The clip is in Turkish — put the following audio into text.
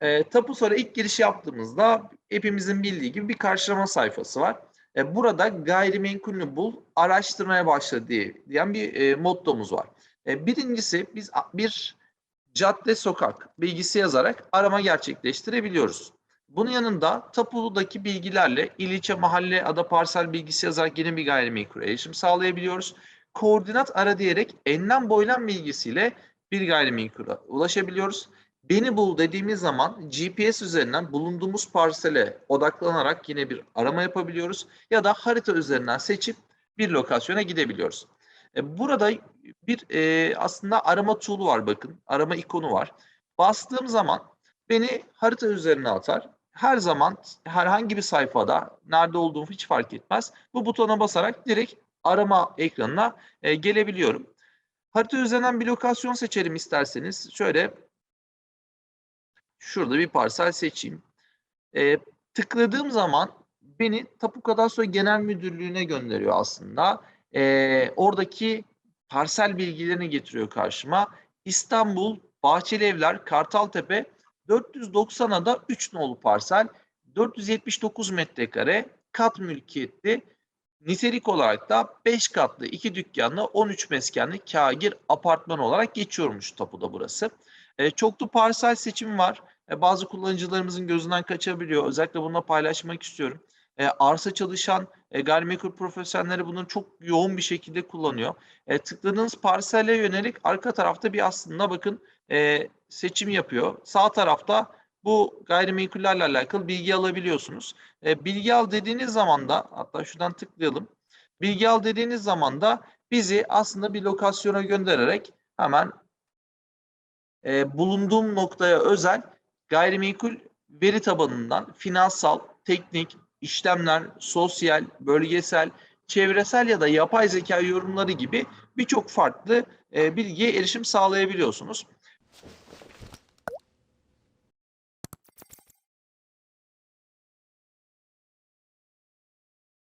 E, tapu sonra ilk giriş yaptığımızda hepimizin bildiği gibi bir karşılama sayfası var. E, burada gayrimenkulünü bul, araştırmaya başla diye diyen bir e, mottomuz var. E, birincisi biz bir cadde sokak bilgisi yazarak arama gerçekleştirebiliyoruz. Bunun yanında tapudaki bilgilerle il ilçe mahalle ada parsel bilgisi yazarak yeni bir gayrimenkul erişim sağlayabiliyoruz. Koordinat ara diyerek enlem boylam bilgisiyle bir gayrimenkule ulaşabiliyoruz. Beni bul dediğimiz zaman GPS üzerinden bulunduğumuz parsele odaklanarak yine bir arama yapabiliyoruz ya da harita üzerinden seçip bir lokasyona gidebiliyoruz. E, Burada bir e, aslında arama tool'u var bakın. Arama ikonu var. Bastığım zaman beni harita üzerine atar. Her zaman herhangi bir sayfada nerede olduğum hiç fark etmez. Bu butona basarak direkt arama ekranına e, gelebiliyorum. Harita üzerinden bir lokasyon seçelim isterseniz. Şöyle şurada bir parsel seçeyim. E, tıkladığım zaman beni Tapu Kadastro Genel Müdürlüğü'ne gönderiyor aslında. E, oradaki parsel bilgilerini getiriyor karşıma. İstanbul, Bahçeli Evler, Kartaltepe 490'a da 3 nolu parsel, 479 metrekare, kat mülkiyetli, nitelik olarak da 5 katlı, 2 dükkanlı, 13 meskenli kagir apartman olarak geçiyormuş tapuda burası. E, çoklu parsel seçimi var. E, bazı kullanıcılarımızın gözünden kaçabiliyor. Özellikle bununla paylaşmak istiyorum. E, arsa çalışan e, gayrimenkul profesyonelleri bunu çok yoğun bir şekilde kullanıyor. E, tıkladığınız parsele yönelik arka tarafta bir aslında bakın e, seçim yapıyor. Sağ tarafta bu gayrimenkullerle alakalı bilgi alabiliyorsunuz. E, bilgi al dediğiniz zaman da hatta şuradan tıklayalım. Bilgi al dediğiniz zaman da bizi aslında bir lokasyona göndererek hemen e, bulunduğum noktaya özel gayrimenkul veri tabanından finansal, teknik, işlemler, sosyal, bölgesel, çevresel ya da yapay zeka yorumları gibi birçok farklı e, bilgiye erişim sağlayabiliyorsunuz.